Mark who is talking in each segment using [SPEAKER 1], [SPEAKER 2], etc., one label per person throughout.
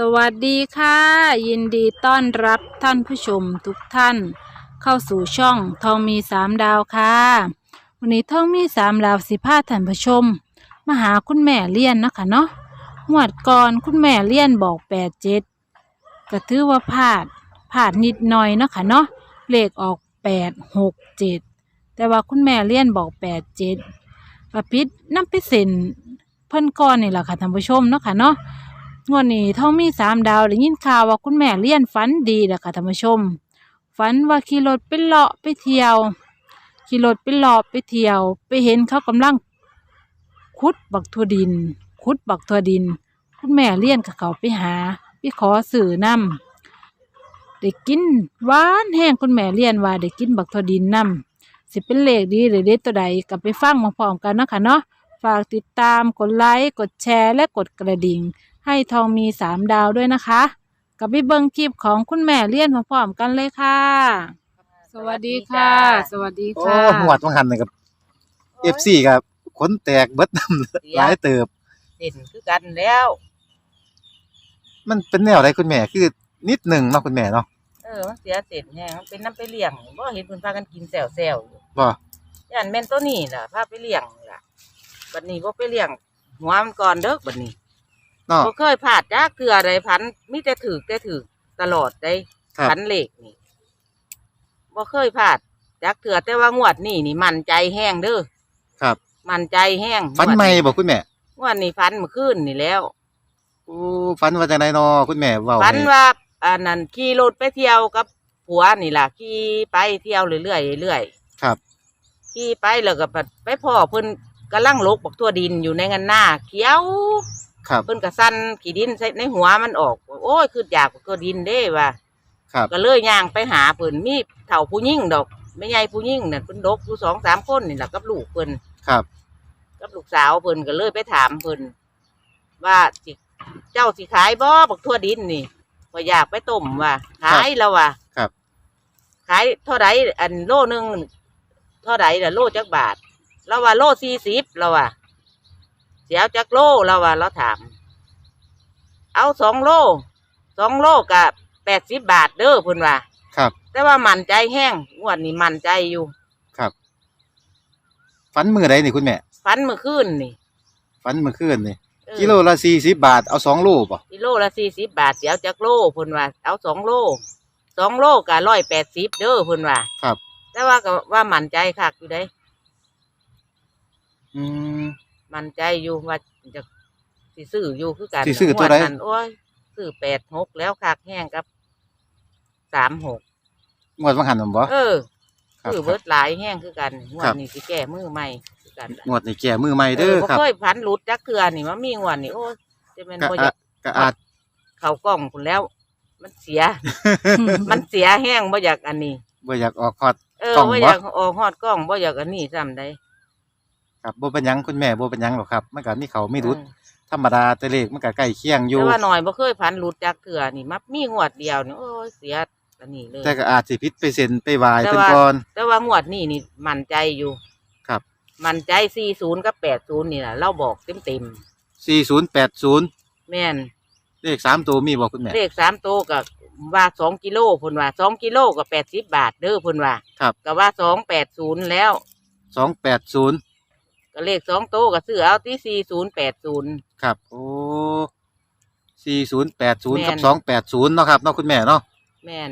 [SPEAKER 1] สวัสดีค่ะ ยินดีต้อนรับท่านผู้ชมทุกท่าน เข้าสู่ช่องทองมีสามดาวค่ะ วันนี้ทองมีสามดาวสิพาท่านผู้ชม มาหาคุณแม่เลี่ยนเนาะคะเนาะหวดก่อนคุณแม่เลี่ยนบอกแปดเจ็ดก็ถือว่าพลาดพลาดนิดหน่อยเนาะค่ะเนาะเลขออกแปดหกเจ็ดแต่ว่าคุณแม่เลี่ยนบอกแปดเจ็ดประพิษน้ำไปเซ็นเพิ่นก่อนนี่แหละค่ะท่านผู้ชมเนาะค่ะเนาะ งวดนี้ท้องมีสามดาวได้ยินข่าวว่าคุณแม่เลี้ยนฝันดีแหละค่ะท่านผู้ชม ฝันว่าขี่รถไปเลาะไปเที่ยว ขี่รถไปเลาะไปเที่ยว ไปเห็นเขากำลังขุดบักทั่วดินขุดบักทั่วดิน คุณแม่เลี้ยนกับเขาไปหาไปขอสื่อนำได้กินหวานแห้งคุณแม่เลี้ยนว่าได้กินบักทั่วดินนำสิเป็นเลขดีหรือเด็ดตัวใดกลับไปฟังมาพร้อมกันเนาะคะเนาะฝากติดตามกดไลค์กดแชร์และกดกระดิ่ง ให้ทองมีสามดาวด้วยนะคะ กับพี่เบิงคลิปของคุณแม่เลี่ยนพร้อมๆกันเลยค่ะ สวัสดีค่ะ สวัสดี
[SPEAKER 2] โอ้
[SPEAKER 1] ค่ะ
[SPEAKER 2] หวดวังหันเลยกับเอฟซีครับขนแตกเบิดน้ำหลายเติบ
[SPEAKER 3] เด่นคือกันแล้ว
[SPEAKER 2] มันเป็นแนวอะไรคุณแม่ คือนิดหนึ่งเนาะคุณแม่เนาะ
[SPEAKER 3] เออมันเสียเสร็จแฮงมันเป็นน้ำไปเลี้ยงบ่เห็นเพิ่นพากันกินแซวๆอยู่
[SPEAKER 2] บ่
[SPEAKER 3] ย่านแม่นตัวนี้ล่ะพาไปเลี้ยงล่ะบัดนี้บ่ไปเลี้ยงหัวมันก่อนเด้อบัดนี้
[SPEAKER 2] เนาะ
[SPEAKER 3] บ่เคยพลาดจักเทื่อใดพันมีแต่ถูกแต่ถูกตลอดได้
[SPEAKER 2] ครับ
[SPEAKER 3] พันเลขนี่บ่เคยพลาดจักเทื่อแต่ว่างวดนี้นี่มั่นใจแห้งเด้อ
[SPEAKER 2] ครับ
[SPEAKER 3] มั่นใจแห้ง
[SPEAKER 2] ฟันใหม่บอกคุณแม่
[SPEAKER 3] งวดนี้ฟันเมื่อคืนนี่แล้ว
[SPEAKER 2] โอ้ฟันว่าจังไดเนาะคุณแม่เว้า
[SPEAKER 3] ฝัน
[SPEAKER 2] ให้
[SPEAKER 3] ว่าอันนั้นขี่รถไปเที่ยวกับผัวนี่ล่ะขี่ไปเที่ยวเรื่อยๆเรื่อย
[SPEAKER 2] ครับ
[SPEAKER 3] ๆขี่ไปแล้วก็ไปไปพ่อเพิ่นกำลังลกบักทั่วดินอยู่ในงันหน้าเขียว
[SPEAKER 2] ครับ
[SPEAKER 3] เพิ่นก็สั่นขี้ดินใส่ในหัวมันออก โอ้ยคืออยากบักทั่วดินเด้ว่ะ
[SPEAKER 2] ครับ
[SPEAKER 3] ก็เลยย่างไปหาเพิ่นมีเฒ่าผู้หญิงดอกไม่ใหญ่ผู้หญิงนั่นเพิ่นดกอยู่สองสามคนนี่แหละกับลูกเพิ่น
[SPEAKER 2] ครับ
[SPEAKER 3] กับลูกสาวเพิ่นก็เลยไปถามเพิ่นว่าสิเจ้าสิขายบ่บักทั่วดินนี่ก็อยากไปต้มว่ะขายแล้วว่ะ
[SPEAKER 2] ครับ
[SPEAKER 3] ขายเท่าไรอันโลหนึงเท่าไรล่ะโลจักบาทเราว่าโลสี่สิบเราว่า เสียวจักโลเราว่าเราถาม เอาสองโลสองโลกับแปดสิบบาทเด้อเพิ่นว่า
[SPEAKER 2] ครับ
[SPEAKER 3] แต่ว่ามั่นใจแห้งงวดนี้มั่นใจอยู่
[SPEAKER 2] ครับฟันมือใดนี่คุณแม่
[SPEAKER 3] ฟันเมื่อคืนนี่
[SPEAKER 2] ฟันมือคืนนี่
[SPEAKER 3] เออ
[SPEAKER 2] กิโลละ40บาทเอาสองโลบ่
[SPEAKER 3] กิโลละสี่สิบบาทเสียวจักโลเพิ่นว่า เอาสองโลสองโลกับร้อยแปดสิบเด้อเพิ่นว่า
[SPEAKER 2] ครับ
[SPEAKER 3] แต่ว่าก็ว่ามั่นใจคักอยู่ได้
[SPEAKER 2] อืม
[SPEAKER 3] มั่นใจอยู่ว่าจะสิซื้ออยู่คือกัน
[SPEAKER 2] สิซื้อตัวใด
[SPEAKER 3] งนั้นโอ้ยซื้อแปดหกแล้วคักแห้งกับสามหก
[SPEAKER 2] งวดวังหันนั่นบ่
[SPEAKER 3] เออ
[SPEAKER 2] ครับ
[SPEAKER 3] ซื้อเบิดหลายแห้งคือกันงว
[SPEAKER 2] ครั
[SPEAKER 3] ด
[SPEAKER 2] บ
[SPEAKER 3] นี้สิแก้มือใหม่คือกันล่ะ
[SPEAKER 2] งวดนี่แก่มือใหม่เด้อ
[SPEAKER 3] บ่
[SPEAKER 2] ครับ
[SPEAKER 3] เคยพันหลุดจักเทือนี่ว่ามีงวดนี่โอ้ยจะเป็น
[SPEAKER 2] ก็
[SPEAKER 3] บ่อยา
[SPEAKER 2] อาจ
[SPEAKER 3] ก
[SPEAKER 2] ก็อาจ
[SPEAKER 3] เข้ากล้องคุณแล้ว มันเสีย มันเสียแห้งบ่อยากอันนี้
[SPEAKER 2] บ่อยากออกฮอด
[SPEAKER 3] เออก
[SPEAKER 2] ล้อง
[SPEAKER 3] บ่
[SPEAKER 2] บ่
[SPEAKER 3] อยากออกฮอดกล้องบ่อยากอันนี้ซ้ำได้
[SPEAKER 2] ครับบ่เป็นหยังคุณแม่บ่เป็นหยังหรอกครับมันก็มีเขามีรุด
[SPEAKER 3] เออ
[SPEAKER 2] ธรรมดาแต่เลขมันก็ใกล้เคียงอยู่
[SPEAKER 3] แต่ว่าหน่อยบ่เคยพันหลุดจักเทือนี่มักมีงวดเดียวนี่โอ้ยเสียอันนี้เลย
[SPEAKER 2] แต่ก็อาจสิผิดไปเซ็นไปวาย
[SPEAKER 3] แต่
[SPEAKER 2] เพิ่น
[SPEAKER 3] ว่า
[SPEAKER 2] ก่อน
[SPEAKER 3] แต่ว่างวดนี้นี่มั่นใจอยู่
[SPEAKER 2] ครับ
[SPEAKER 3] มั่นใจ40กับ80นี่ล่ะเราบอกเต็ม
[SPEAKER 2] 4080
[SPEAKER 3] ๆแม่น
[SPEAKER 2] เลขสามตัวมีบ่คุณแม่
[SPEAKER 3] เลขสามโตวก็ว่า2กิโลเพิ่นว่า2กิโลก็80บาทเด้อเพิ่นว่า
[SPEAKER 2] ครับ
[SPEAKER 3] ก็ว่า280แล้ว
[SPEAKER 2] 280
[SPEAKER 3] ก็เลขสองโตวก็ซื้อเอาที่4080
[SPEAKER 2] ครับ โอ้4080
[SPEAKER 3] แม่
[SPEAKER 2] กับ
[SPEAKER 3] น
[SPEAKER 2] 280เนาะครับเนาะคุณแม่เนาะ
[SPEAKER 3] แม่น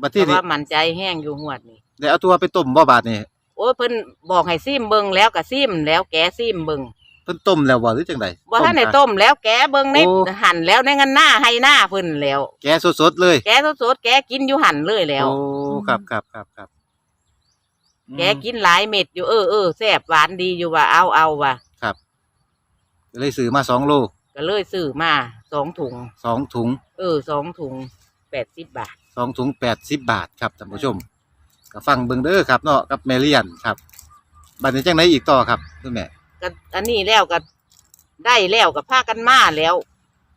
[SPEAKER 2] บัด
[SPEAKER 3] แต่
[SPEAKER 2] ที่นี่
[SPEAKER 3] ว่ามั่นใจแห้งอยู่งวดนี้
[SPEAKER 2] ได้เอาตัวไปต้มบ่บาดนี่
[SPEAKER 3] โอ้ยเพิ่นบอกให้ซิมเบิงแล้วก็ซิมแล้วแกซิมเบิง
[SPEAKER 2] เพิ่นต้มแล้วบ่หรือจังได
[SPEAKER 3] บ่ท่านได้
[SPEAKER 2] ครับ
[SPEAKER 3] ต้มแล้วแกเบิงใน
[SPEAKER 2] โอ้
[SPEAKER 3] หั่นแล้วในงันหน้าให้หน้าเพิ่นแล้ว
[SPEAKER 2] แกะสดๆเลย
[SPEAKER 3] แกสดๆแกกินอยู่หั่นเลยแล้ว
[SPEAKER 2] โอ้ครับครับครับครับอืม
[SPEAKER 3] แกกินหลายเม็ดอยู่เออเออแซ่บหวานดีอยู่ว่าเอาเอาว่ะ
[SPEAKER 2] ครับก็เลยซื้อมา2โล
[SPEAKER 3] ก็เลยซื้อมาสองถุง
[SPEAKER 2] สองถุง
[SPEAKER 3] เออสองถุงแปดสิบบาท
[SPEAKER 2] สองถุง80บาทครับท่านผู้ชมก็ฟังเบิ่งเด้อครับเนาะกับแมเลียนครับบัดนี้จังไดอีกต่อครับคุณแม่
[SPEAKER 3] ก็อันนี้แล้วก็ได้แล้วก็พากันมาแล้ว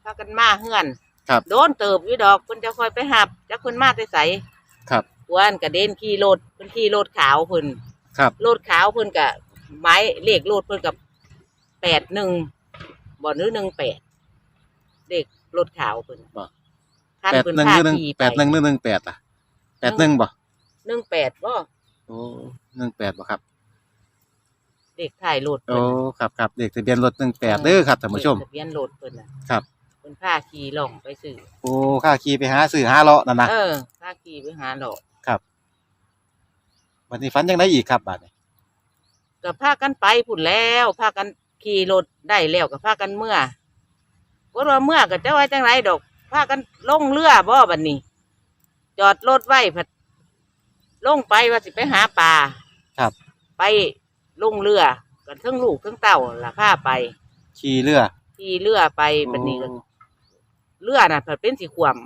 [SPEAKER 3] พากันมาเฮือน
[SPEAKER 2] ครับ
[SPEAKER 3] โดนเติบอยู่ดอกเพิ่นจะคอยไปหับจักเพิ่นมาแต่ไส
[SPEAKER 2] ครับ
[SPEAKER 3] กวนกระเด็นขี่รถเพิ่นขี่รถขาวเพิ่น
[SPEAKER 2] ครับ
[SPEAKER 3] รถขาวเพิ่นกะไม้เลขรถเพิ่นกับแปดหนึ่งบ่หรือหนึ่งแปดเด็กรถขาวเพิ่น
[SPEAKER 2] บ่
[SPEAKER 3] คัน
[SPEAKER 2] แปด
[SPEAKER 3] เพิ่น
[SPEAKER 2] หนึ่ง
[SPEAKER 3] พา
[SPEAKER 2] หรือหนึ่ง
[SPEAKER 3] ขี่
[SPEAKER 2] แปดหนึ่งหรือหนึ่งแปดอะแปดหนึ่งบ่
[SPEAKER 3] หนึ่งแปดบ่
[SPEAKER 2] โอ้หนึ่งแปดบ่ครับ
[SPEAKER 3] เด็กถ่ายรถ
[SPEAKER 2] โอ้
[SPEAKER 3] เพิ่น
[SPEAKER 2] ครับครับเด็กทะเบียนรถหนึ่งแปดเด้อครับท่านผู้ชม
[SPEAKER 3] ทะเบียนรถเพิ่นน่ะ
[SPEAKER 2] ครับ
[SPEAKER 3] เพิ่นพาขี่ล่องไปซื้อ
[SPEAKER 2] โอ้ค่าขี่ไปหาซื้อหาเลาะนั่นนะ
[SPEAKER 3] เออพาขี่ไปหาหลอก
[SPEAKER 2] ครับ วันนี้ฝันยังไงอีกครับบาดนี้
[SPEAKER 3] ก็พากันไปพุ่นแล้วพากันขี่รถได้แล้วก็พากันเมื่อก็ว่าเมื่อก็จะว่าจังไรดอกพากันลงเรือบ่บัดนี้ จอดรถไว้ผัดลงไปว่าสิไปหาปลา
[SPEAKER 2] ครับ
[SPEAKER 3] ไปลงเรือกันทั้งลูกทั้งเต่าล่ะพาไป
[SPEAKER 2] ขี่เรือ
[SPEAKER 3] ขี่เรือไปบัดนี้ก็
[SPEAKER 2] โอ้
[SPEAKER 3] เรือน่ะผัดเป็นสีขวม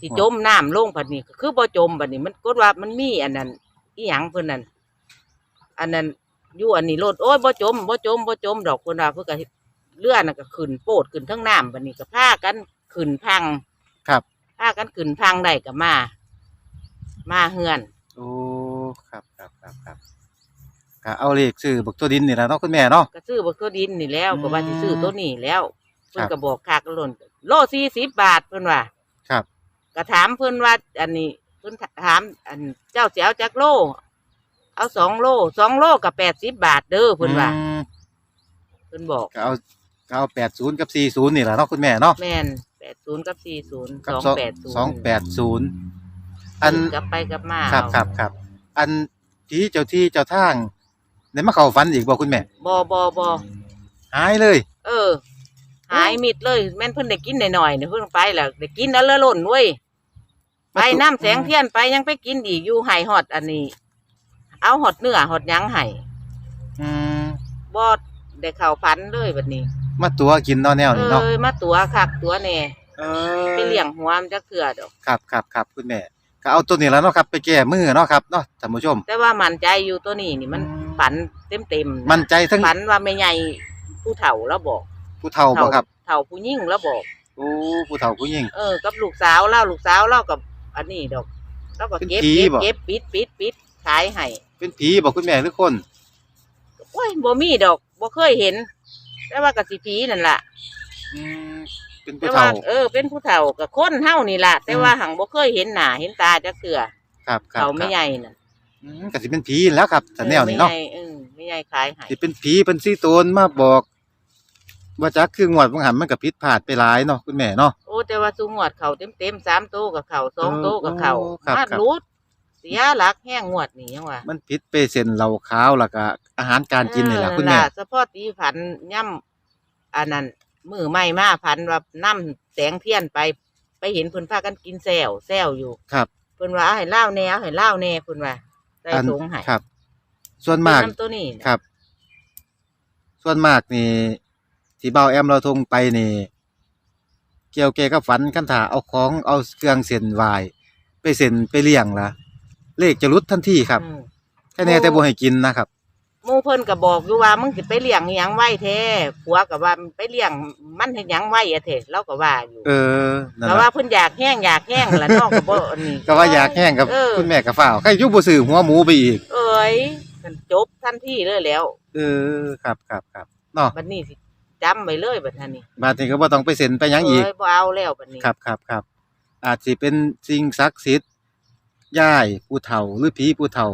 [SPEAKER 3] สีจมน้ำลงผัดนี้ก็คือบ่จมบัดนี้ มันก็ว่ามันมีอันนั้น อีหยังเพิ่นนั่นอันนั้นอยู่อันนี้รถโอ้ยบ่จมบ่จมบ่จมดอกเพิ่นว่าเพิ่นก็เฮ็ดเรือน่ะก็ขึ้นโปดขึ้นทั้งน้ำบัดนี้ก็พากันขึ้นพัง
[SPEAKER 2] ครับ
[SPEAKER 3] พากันขึ้นพังได้ก็มา มาเฮือน
[SPEAKER 2] โอ้ครับครับครับครับก็เอาเลขซื้อบักตัวดินนี่แหละเนาะคุณแม่เนาะ
[SPEAKER 3] ก็ซื้อบ่ตัวดินนี่แล้ว
[SPEAKER 2] อืม
[SPEAKER 3] ก็ว่าสิซื้อตัวนี้แล้วเพิ่น
[SPEAKER 2] ครับ
[SPEAKER 3] ก็บอกคากระล่นโล40บาทเพิ่นว่า
[SPEAKER 2] ครับ
[SPEAKER 3] ก็ถามเพิ่นว่า อันนี้ เพิ่นถาม อันเจ้าเสียเอาจักโล เอาสองโลสองโลกับแปดสิบบาทเด้อเพิ่นว่า
[SPEAKER 2] อืม
[SPEAKER 3] เพิ่นบอก
[SPEAKER 2] ก็เอาก็เอาแปดศูนย์กับสี่ศูนย์นี่แหละเนาะคุณแม่เนาะ
[SPEAKER 3] แม่นแปดศูนย์กับสี่ศูนย์
[SPEAKER 2] กั
[SPEAKER 3] ส
[SPEAKER 2] บ
[SPEAKER 3] อง
[SPEAKER 2] สอง
[SPEAKER 3] แปดศูนย์
[SPEAKER 2] สองแปดศูนย์อัน
[SPEAKER 3] กลับไปกลับมา
[SPEAKER 2] ครับ
[SPEAKER 3] เอา
[SPEAKER 2] ครับครับอันที่เจ้าที่เจ้าทางในมาเข้าฝันอีกบ่คุณแม่
[SPEAKER 3] บอบอบอ
[SPEAKER 2] หายเลย
[SPEAKER 3] เออ หายมิดเลย แม่นเพิ่นได้กินหน่อยๆเนี่ยเพิ่นไปแล้วได้กินแล้วละล่นเว้ย ไปน้ำแสงเทียนไปยังไปกินอีกอยู่ไห้ฮอดอันนี้ เอาฮอดเนื้อฮอดหยังไห้
[SPEAKER 2] อืม
[SPEAKER 3] บอดได้เข้าพันเลยบัดนี้
[SPEAKER 2] มาตัวกินเนาะแนว
[SPEAKER 3] เอ
[SPEAKER 2] นี้เนาะ
[SPEAKER 3] อมาตัวคักตัวแน่
[SPEAKER 2] เออ
[SPEAKER 3] ไปเลี้ยงหัวมันจะเกลือดอก
[SPEAKER 2] ครับครับครับคุณแม่ก็เอาตัวนี้แล้วเนาะครับ ไปแก้มือเนาะครับเนาะท่านผู้ชม
[SPEAKER 3] แต่ว่ามันใจอยู่ตัวนี้นี่มัน
[SPEAKER 2] อืม
[SPEAKER 3] ฝันเต็มเต็มๆะ
[SPEAKER 2] มั่นใจทั้ง
[SPEAKER 3] ฝันว่าไม่ใหญ่ผู้เฒ่าแล้วบอก
[SPEAKER 2] ผู้เฒ่าบ่ครับ
[SPEAKER 3] เฒ่าผู้ยิ่งแล้วบอก
[SPEAKER 2] โอ้ผู้เฒ่าผู้หญิง
[SPEAKER 3] เออ กับลูกสาวเล่าลูกสาวเล่ากับ อันนี้ดอกแล้วก็เก็บ
[SPEAKER 2] เป็นผี
[SPEAKER 3] เก็บ
[SPEAKER 2] บ่
[SPEAKER 3] เก็บปิดปิดปิดขายให้
[SPEAKER 2] เป็นผีบอกคุณแม่หรือคน
[SPEAKER 3] โอ้ยบ่มีดอกบ่เคยเห็น แต่ว่ากะสิผีนั่นล่ะ
[SPEAKER 2] อืมเป็น
[SPEAKER 3] แต่
[SPEAKER 2] ผู้
[SPEAKER 3] ว่า
[SPEAKER 2] เฒ่า
[SPEAKER 3] เออเป็นผู้เฒ่ากับคนเฮานี่ล่ะ แต่ว่าหังบ่เคยเห็นหน้าเห็นตาจักเทื่อ
[SPEAKER 2] ครับครับ
[SPEAKER 3] เขา
[SPEAKER 2] ค
[SPEAKER 3] ไม่
[SPEAKER 2] รับ
[SPEAKER 3] ใหญ่น่ะ
[SPEAKER 2] อืมก็สิเป็นผีแล้วครับแต่แนวนี้เนาะ
[SPEAKER 3] ออไม่ใหญ่เออไม่ใหญ่ขายให้
[SPEAKER 2] สิเป็นผีเป็นซี่โตนมาบอก ว่าจักคืองวดบางหันมันก็ผิดพลาดไปหลายเนาะคุณแม่เนาะ
[SPEAKER 3] โอ้แต่ว่าสูงวดเขาเต็มเต็มๆสามโตวกับเขาสองโตวกับเขา
[SPEAKER 2] โอ้ครับ
[SPEAKER 3] มา
[SPEAKER 2] ครับ
[SPEAKER 3] รูดเสียหลักแห้งงวดนี่ยังว่า
[SPEAKER 2] มันผิดไปเส้นเหล้าขาวแล้วก็อาหารการกินนี่แหละ
[SPEAKER 3] เออ
[SPEAKER 2] คุณแม่
[SPEAKER 3] ล่ะเฉพาะตีผันย่ำอันนั้นมือไม่มาผันว่าน้ำแสงเทียนไป ไปเห็นเพิ่นพากันกินแซวแซวอยู่
[SPEAKER 2] ครับ
[SPEAKER 3] เพิ่นว่าเอาให้เล่าวแหน่เอาให้เล่าวแหน่เพิ่นว่าใส่
[SPEAKER 2] อัน
[SPEAKER 3] ถุงให้
[SPEAKER 2] ครับ ส่วนมาก
[SPEAKER 3] เป็นน้ำตัวนี้นะครับ
[SPEAKER 2] ส่วนมากนี่ ที่เบาแอมเราทงไปนี่เกี่ยวแกกับฝันคันถาเอาของเอาเครื่องเส้นไหวไปเส้นไปเลี้ยงละเลขจะรุดทันทีครับ
[SPEAKER 3] อืม
[SPEAKER 2] แค่แน่แต่บ่ให้กินนะครับ
[SPEAKER 3] หมู่เพิ่นก็บอกอยู่ว่ามึงสิไปเลี้ยงอิหยังไว้แท้ผัวก็ว่าไปเลี้ยงมันเฮ็ดหยังไว้อะเถอะเราก็ว่าอยู่
[SPEAKER 2] เออนั่น
[SPEAKER 3] แต่
[SPEAKER 2] ล่ะ
[SPEAKER 3] ว่าเพิ่นอยากแห้งอยากแห้งล่ะน้องก็บ่อันนี้
[SPEAKER 2] ก็ว่าอยากแห้งกับ
[SPEAKER 3] เออ
[SPEAKER 2] คุณแม่กับฝ้าวใครอยุบบ่ซื้อหัวหมูไปอีก
[SPEAKER 3] เอ้ยมันจบทันทีเลยแล้ว
[SPEAKER 2] เออครับครับครับเนาะ
[SPEAKER 3] บัดนี้สิ จำไว้เลยบัดนี้
[SPEAKER 2] บาดนี้ก็บ่ต้องไปเซ็นไปหยังอีก
[SPEAKER 3] เอ้ยบ่เอาแล้วบัดนี้
[SPEAKER 2] ครับครับครับอาจสิเป็นสิ่งศักดิ์สิทธิ์ย่ายผู้เฒ่าหรือผีผู้เฒ่า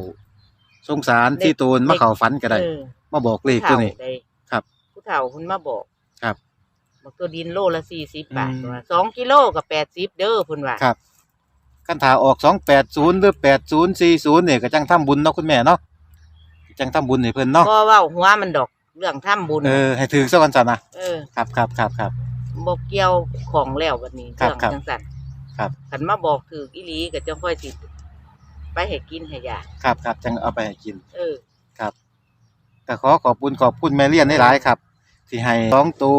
[SPEAKER 2] สงสารที่โตนมาเข้าฝันก็ได้
[SPEAKER 3] เออ
[SPEAKER 2] มาบอกเลขตัวนี้
[SPEAKER 3] ผู้ฒ่าได้
[SPEAKER 2] ครับ
[SPEAKER 3] ผู้เฒ่าคุณมาบอก
[SPEAKER 2] ครับ
[SPEAKER 3] บอกตัวดินโลละสี่สิบบาท
[SPEAKER 2] อืม
[SPEAKER 3] ว่าสองกิโลกับแปดสิบเด้อคุณว่า
[SPEAKER 2] ครับคันถาออก 280 หรือ 8040เนี่ยก็จังทำบุญเนาะคุณแม่เนาะจังทำบุญให้เพิ่นเนาะ
[SPEAKER 3] ก็เว่าหัวมันดอก เรื่องทำบุญ
[SPEAKER 2] เออให้ถึงซะก่อนซะนะ
[SPEAKER 3] เออ
[SPEAKER 2] ครับครับครับครับ
[SPEAKER 3] บอกเกี่ยวของแล้ววันนี้
[SPEAKER 2] ครับ
[SPEAKER 3] เรื่อง
[SPEAKER 2] ครับ
[SPEAKER 3] จังสัน
[SPEAKER 2] ครับ
[SPEAKER 3] ขันมาบอกถืออีหลีก็จะค่อยสิไปให้กินให้ยา
[SPEAKER 2] ครับครับจังเอาไปให้กิน
[SPEAKER 3] เออ
[SPEAKER 2] ครับก็ขอขอบคุณขอบคุณแม่เลียนได้หลายครับที่ให้สองตู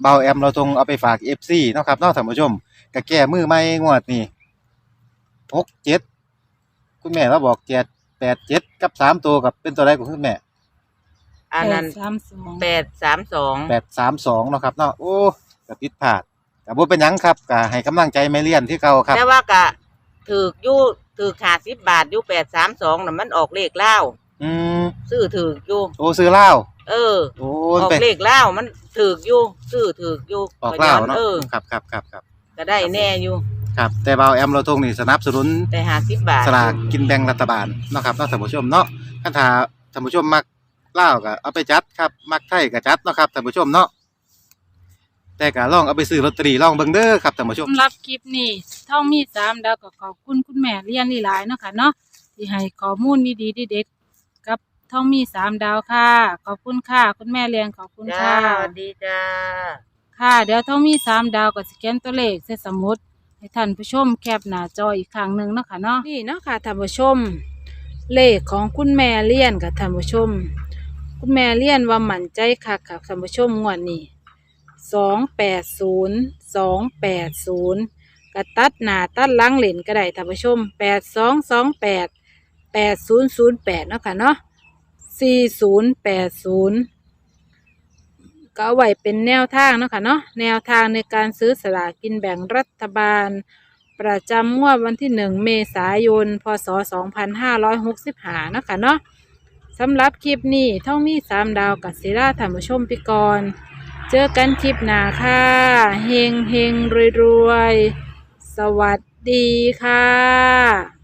[SPEAKER 2] เบาแอมเราตรงเอาไปฝากเอฟซีเนาะครับเนาะท่านผู้ชมก็แก้มือไม่งวดนี่หกเจ็ดคุณแม่เราบอกเจ็ดแปดเจ็ดกับสามตัวกับเป็นตัวไรของคุณแม่
[SPEAKER 3] อันนั้น
[SPEAKER 1] แปดสามสอง
[SPEAKER 3] แปดสามสอง
[SPEAKER 2] แปดสามสองเนาะครับเนาะโอ้ก็ผิดพลาดแต่บ่เป็นหยังครับก็ให้กำลังใจแม่เลียนที่เก่าครับ
[SPEAKER 3] แต่ว่ากะถือกอยู่ถือขาสิบบาทอยู่แปดสามสองน่ะมันออกเลขเล่า
[SPEAKER 2] อืม
[SPEAKER 3] ซื้อถือกอยู่
[SPEAKER 2] โอ้ซื้อเหล้า
[SPEAKER 3] เออ
[SPEAKER 2] โอ้
[SPEAKER 3] ออก
[SPEAKER 2] ไป
[SPEAKER 3] เลขเล่าวมันถือกอยู่ซื้อถือกอยู่
[SPEAKER 2] ออกเล่าวเนาะ
[SPEAKER 3] เออ
[SPEAKER 2] ครับครับครับครับ
[SPEAKER 3] ก็ได้แน่อยู่
[SPEAKER 2] ครับ แต่เบาแอมเราทงนี่สนับสนุน
[SPEAKER 3] แต่ห้าสิบบาท
[SPEAKER 2] สลากกินแบ่งรัฐบาลเนาะครับเนาะท่านผู้ชมเนาะคันถ้าท่านผู้ชมมัก ลาวก็เอาไปจัดครับ มักไทยก็จัดเนาะครับท่านผู้ชมเนาะแต่ก็ลองเอาไปซื้อลอตเตอรี่ลองเบิ่งเด้อครับท่านผู้ชม
[SPEAKER 1] สำหรับคลิปนี้ท่องมีสามดาวก็ขอบคุณคุณแม่เลี้ยนหลายๆเนาะค่ะเนาะที่ให้ข้อมูลดีๆเด็ดๆกับท่องมีสามดาวค่ะ ขอบคุณค่ะ คุณแม่เลี้ยงขอบคุณ
[SPEAKER 3] จ้า
[SPEAKER 1] ค่ะ
[SPEAKER 3] สวัสดีจ้า
[SPEAKER 1] ค่ะ เดี๋ยวท่องมีสามดาวกับสแกนตัวเลขใส่สมุดให้ท่านผู้ชมแคปหน้าจออีกครั้งหนึ่งเนาะค่ะเนาะนี่เนาะค่ะท่านผู้ชม เลขของคุณแม่เลี้ยนกับท่านผู้ชม คุณแม่เลี้ยนว่ามั่นใจค่ะค่ะท่านผู้ชมงวดนี้สองแปดศูนย์สองแปดศูนย์กระตัดหนาตัดหลังเหรนก็ได้ท่านผู้ชมแปดสองสองแปดแปดศูนย์ศูนย์แปดเนาะค่ะเนาะสี่ศูนย์แปดศูนย์ก็เอาไว้เป็นแนวทางเนาะค่ะเนาะแนวทางในการซื้อสลากกินแบ่งรัฐบาล ประจำงวดวันที่หนึ่งเมษายน พศสองพันห้าร้อยหกสิบห้าเนาะค่ะเนาะ สำหรับคลิปนี้ท่องมีสามดาวกับศิลาธรรมชมพิกร เจอกันคลิปหน้าค่ะเฮงเฮงรวยรวย สวัสดีค่ะ